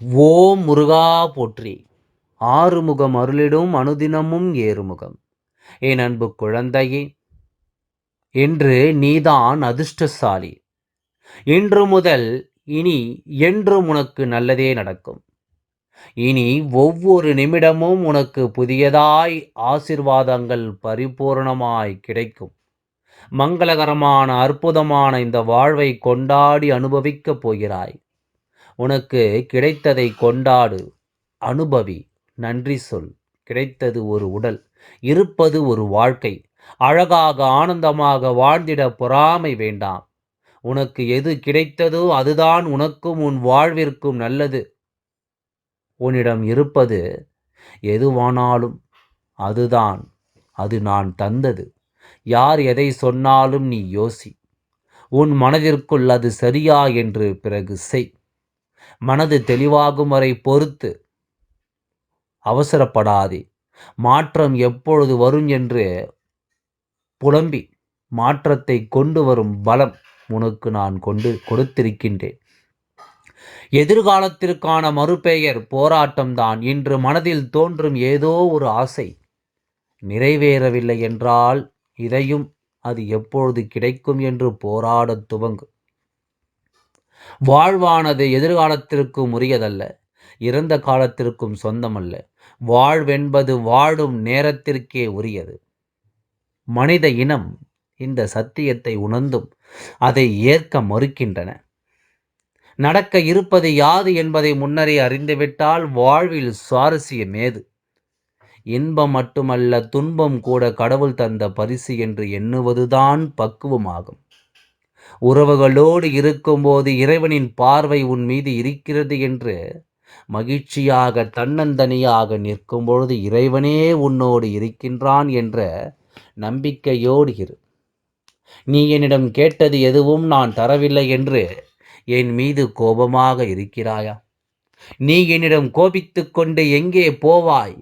ஓம் முருகா போற்றி. ஆறுமுகம் அருளிடும் அனுதினமும் ஏறுமுகம். என் அன்பு குழந்தையே என்று நீதான் அதிர்ஷ்டசாலி. இன்று முதல் இனி என்றும் உனக்கு நல்லதே நடக்கும். இனி ஒவ்வொரு நிமிடமும் உனக்கு புதியதாய் ஆசிர்வாதங்கள் பரிபூர்ணமாய் கிடைக்கும். மங்களகரமான அற்புதமான இந்த வாழ்வை கொண்டாடி அனுபவிக்கப் போகிறாய். உனக்கு கிடைத்ததை கொண்டாடு. அனுபவி நன்றி சொல். கிடைத்தது ஒரு உடல் இருப்பது ஒரு வாழ்க்கை. அழகாக ஆனந்தமாக வாழ்ந்திட பொறாமை வேண்டாம். உனக்கு எது கிடைத்ததோ அதுதான் உனக்கும் உன் வாழ்விற்கும் நல்லது. உன்னிடம் இருப்பது எதுவானாலும் அதுதான் அது நான் தந்தது. யார் எதை சொன்னாலும் நீ யோசி. உன் மனதிற்குள் அது சரியா என்று பிறகு செய். மனது தெளிவாகும் வரை பொறுத்து அவசரப்படாதே. மாற்றம் எப்பொழுது வரும் என்று புலம்பி மாற்றத்தை கொண்டு வரும் பலம் உனக்கு நான் கொண்டு கொடுத்திருக்கின்றேன். எதிர்காலத்திற்கான மறுபெயர் போராட்டம்தான். இன்று மனதில் தோன்றும் ஏதோ ஒரு ஆசை நிறைவேறவில்லை என்றால் இதையும் அது எப்பொழுது கிடைக்கும் என்று போராடத் துவங்கும். வாழ்வானது எதிர்காலத்திற்கும் உரியதல்ல இறந்த காலத்திற்கும் சொந்தமல்ல. வாழ்வென்பது வாழும் நேரத்திற்கே உரியது. மனித இனம் இந்த சத்தியத்தை உணர்ந்தும் அதை ஏற்க மறுக்கின்றன. நடக்க இருப்பது யாது என்பதை முன்னரே அறிந்துவிட்டால் வாழ்வில் சுவாரஸ்யம் ஏது? இன்பம் மட்டுமல்ல துன்பம் கூட கடவுள் தந்த பரிசு என்று எண்ணுவதுதான் பக்குவமாகும். உறவுகளோடு இருக்கும்போது இறைவனின் பார்வை உன் மீது இருக்கிறது என்று மகிழ்ச்சியாக தன்னந்தனியாக நிற்கும் பொழுது இறைவனே உன்னோடு இருக்கின்றான் என்ற நம்பிக்கையோடு இரு. நீ என்னிடம் கேட்டது எதுவும் நான் தரவில்லை என்று என் மீது கோபமாக இருக்கிறாயா? நீ என்னிடம் கோபித்து கொண்டு எங்கே போவாய்?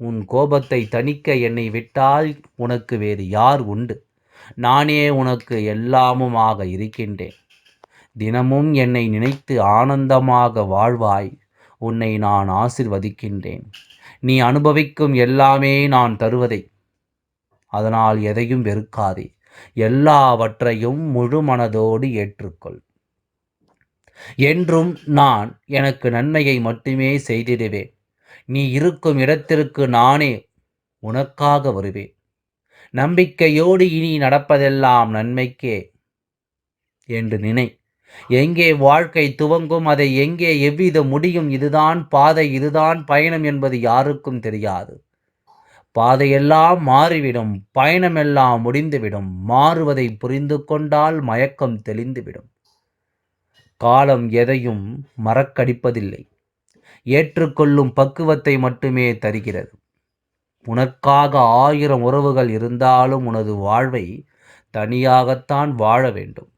உன் கோபத்தை தணிக்க என்னை விட்டால் உனக்கு வேறு யார் உண்டு? நானே உனக்கு எல்லாமுமாக இருக்கின்றேன். தினமும் என்னை நினைத்து ஆனந்தமாக வாழ்வாய். உன்னை நான் ஆசிர்வதிக்கின்றேன். நீ அனுபவிக்கும் எல்லாமே நான் தருவதை. அதனால் எதையும் வெறுக்காதே. எல்லாவற்றையும் முழு மனதோடு ஏற்றுக்கொள். என்றும் நான் எனக்கு நன்மையை மட்டுமே செய்திடுவேன். நீ இருக்கும் இடத்திற்கு நானே உனக்காக வருவேன். நம்பிக்கையோடு இனி நடப்பதெல்லாம் நன்மைக்கே என்று நினை. எங்கே வாழ்க்கை துவங்கும் அதை எங்கே எவ்வித முடியும் இதுதான் பாதை இதுதான் பயணம் என்பது யாருக்கும் தெரியாது. பாதையெல்லாம் மாறிவிடும் பயணமெல்லாம் முடிந்துவிடும் மாறுவதை புரிந்து கொண்டால் மயக்கம் தெளிந்துவிடும். காலம் எதையும் மறக்கடிப்பதில்லை. ஏற்றுக்கொள்ளும் பக்குவத்தை மட்டுமே தருகிறது. உனக்காக ஆயிரம் உறவுகள் இருந்தாலும் உனது வாழ்வை தனியாகத்தான் வாழ வேண்டும்.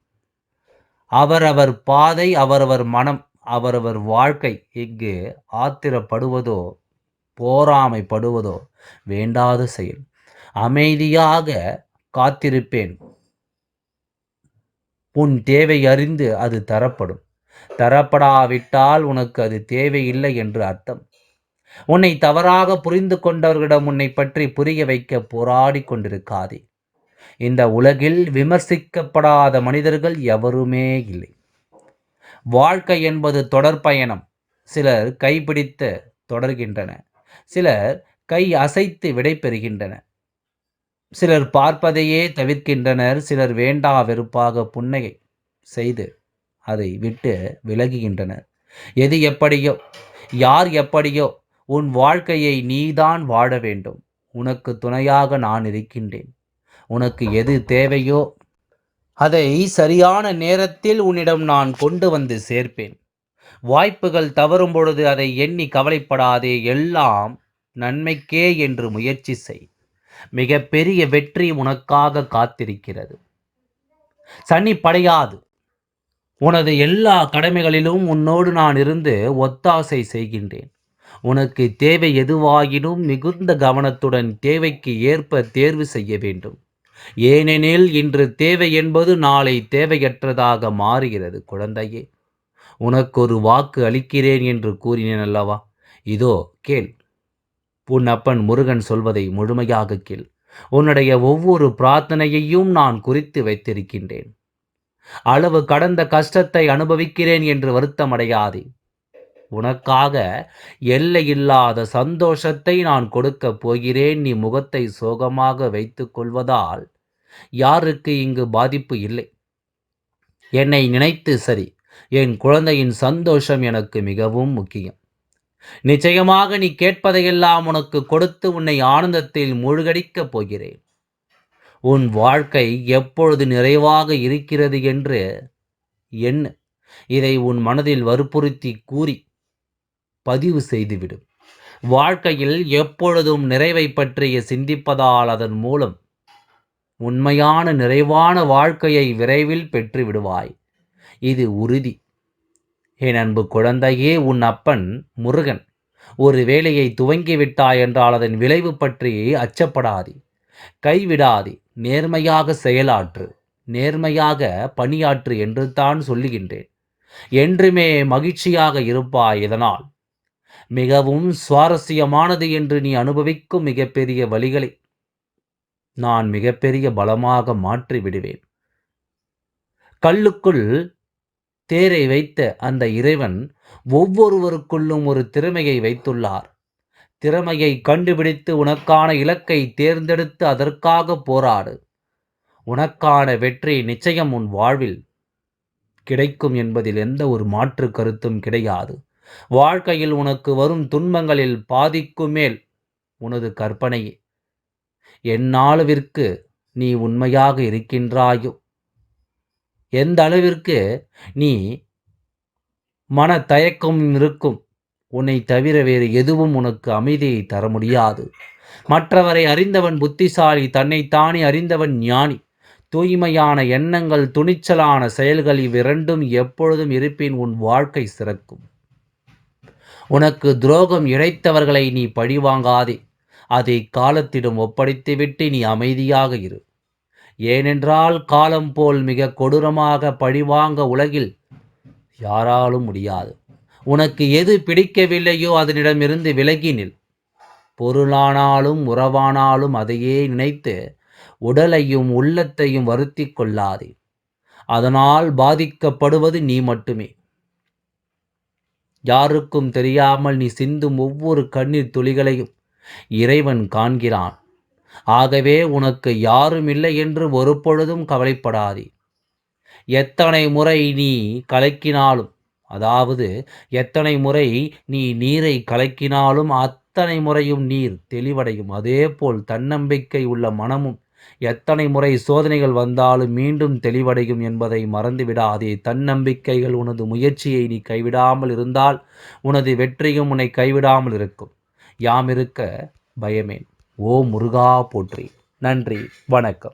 அவரவர் பாதை அவரவர் மனம் அவரவர் வாழ்க்கை இங்கு ஆத்திரப்படுவதோ போராமைப்படுவதோ வேண்டாத செயல். அமைதியாக காத்திருப்பேன். உன் தேவை அறிந்து அது தரப்படும். தரப்படாவிட்டால் உனக்கு அது தேவையில்லை என்று அர்த்தம். உன்னை தவறாக புரிந்து கொண்டவர்களிடம் உன்னை பற்றி புரிய வைக்க போராடி கொண்டிருக்காதே. இந்த உலகில் விமர்சிக்கப்படாத மனிதர்கள் எவருமே இல்லை. வாழ்க்கை என்பது தொடர் பயணம். சிலர் கைப்பிடித்து தொடர்கின்றன. சிலர் கை அசைத்து விடைபெறுகின்றன சிலர் பார்ப்பதையே தவிர்க்கின்றனர். சிலர் வேண்டா வெறுப்பாக புன்னகை செய்து அதை விட்டு விலகுகின்றனர். எது எப்படியோ யார் எப்படியோ உன் வாழ்க்கையை நீதான் வாழ வேண்டும். உனக்கு துணையாக நான் இருக்கின்றேன். உனக்கு எது தேவையோ அதை சரியான நேரத்தில் உன்னிடம் நான் கொண்டு வந்து சேர்ப்பேன். வாய்ப்புகள் தவறும் பொழுது அதை எண்ணி கவலைப்படாதே. எல்லாம் நன்மைக்கே என்று முயற்சி செய். மிக பெரிய வெற்றி உனக்காக காத்திருக்கிறது. சனி படையாது. உனது எல்லா கடமைகளிலும் உன்னோடு நான் இருந்து ஒத்தாசை செய்கின்றேன். உனக்கு தேவை எதுவாயினும் மிகுந்த கவனத்துடன் தேவைக்கு ஏற்ப தேர்வு செய்ய வேண்டும். ஏனெனில் இன்று தேவை என்பது நாளை தேவையற்றதாக மாறுகிறது குழந்தையே. உனக்கு ஒரு வாக்கு அளிக்கிறேன் என்று கூறினேன் அல்லவா? இதோ கேள். உன் அப்பன் முருகன் சொல்வதை முழுமையாக கேள். உன்னுடைய ஒவ்வொரு பிரார்த்தனையையும் நான் குறித்து வைத்திருக்கின்றேன். அளவு கடந்த கஷ்டத்தை அனுபவிக்கிறேன் என்று வருத்தமடையாதே. உனக்காக எல்லையில்லாத சந்தோஷத்தை நான் கொடுக்கப் போகிறேன். நீ முகத்தை சோகமாக வைத்து கொள்வதால் யாருக்கு இங்கு பாதிப்பு இல்லை. என்னை நினைத்து சரி என் குழந்தையின் சந்தோஷம் எனக்கு மிகவும் முக்கியம். நிச்சயமாக நீ கேட்பதையெல்லாம் உனக்கு கொடுத்து உன்னை ஆனந்தத்தில் மூழ்கடிக்கப் போகிறேன். உன் வாழ்க்கை எப்பொழுது நிறைவாக இருக்கிறது என்று எண்ணு. இதை உன் மனதில் வற்புறுத்தி கூறி பதிவு செய்துவிடும். வாழ்க்கையில் எப்பொழுதும் நிறைவை பற்றிய சிந்திப்பதால் அதன் மூலம் உண்மையான நிறைவான வாழ்க்கையை விரைவில் பெற்று விடுவாய். இது உறுதி. என் அன்பு குழந்தையே உன் அப்பன் முருகன் ஒரு வேலையை துவங்கிவிட்டாய் என்றால் அதன் விளைவு பற்றி அச்சப்படாதே. கைவிடாதே. நேர்மையாக செயலாற்று. நேர்மையாக பணியாற்று என்று தான் சொல்லுகின்றேன். என்றுமே மகிழ்ச்சியாக இருப்பாய் இதனால். மிகவும் சுவாரஸ்யமானது என்று நீ அனுபவிக்கும் மிகப்பெரிய வழிகளை நான் மிகப்பெரிய பலமாக மாற்றி விடுவேன் கல்லுக்குள் தேரை வைத்த அந்த இறைவன் ஒவ்வொருவருக்குள்ளும் ஒரு திறமையை வைத்துள்ளார். திறமையை கண்டுபிடித்து உனக்கான இலக்கை தேர்ந்தெடுத்து அதற்காக போராடு. உனக்கான வெற்றி நிச்சயம் உன் வாழ்வில் கிடைக்கும் என்பதில் எந்த ஒரு மாற்று கருத்தும் கிடையாது. வாழ்க்கையில் உனக்கு வரும் துன்பங்களில் பாதிக்கு மேல் உனது கற்பனையே. எந்நாளுவிற்கு நீ உண்மையாக இருக்கின்றாயோ? எந்த அளவிற்கு நீ மன தயக்கம் இருக்கும் உன்னை தவிர வேறு எதுவும் உனக்கு அமைதியை தர முடியாது. மற்றவரை அறிந்தவன் புத்திசாலி தன்னைத்தானே அறிந்தவன் ஞானி. தூய்மையான எண்ணங்கள் துணிச்சலான செயல்கள் இவ்விரண்டும் எப்பொழுதும் இருப்பின் உன் வாழ்க்கை சிறக்கும். உனக்கு துரோகம் இழைத்தவர்களை நீ பழிவாங்காதே. அதை காலத்திடம் ஒப்படைத்துவிட்டு நீ அமைதியாக இரு. ஏனென்றால் காலம் போல் மிக கொடூரமாக பழிவாங்க உலகில் யாராலும் முடியாது. உனக்கு எது பிடிக்கவில்லையோ அதனிடமிருந்து விலகி நில். பொருளானாலும் உறவானாலும் அதையே நினைத்து உடலையும் உள்ளத்தையும் வருத்தி கொள்ளாதே. அதனால் பாதிக்கப்படுவது நீ மட்டுமே. யாருக்கும் தெரியாமல் நீ சிந்தும் ஒவ்வொரு கண்ணீர் துளிகளையும் இறைவன் காண்கிறான். ஆகவே உனக்கு யாரும் இல்லை என்று ஒரு பொழுதும் கவலைப்படாதே. எத்தனை முறை நீ கலக்கினாலும் அதாவது எத்தனை முறை நீ நீரை கலக்கினாலும் அத்தனை முறையும் நீர் தெளிவடையும். அதேபோல் தன்னம்பிக்கை உள்ள மனமும் எத்தனை முறை சோதனைகள் வந்தாலும் மீண்டும் தெளிவடையும் என்பதை மறந்துவிடாதே தன்னம்பிக்கைகள் உனது முயற்சியை நீ கைவிடாமல் இருந்தால் உனது வெற்றியும் உன்னை கைவிடாமல் இருக்கும். யாம் இருக்க பயமேன். ஓ முருகா போற்றி. நன்றி. வணக்கம்.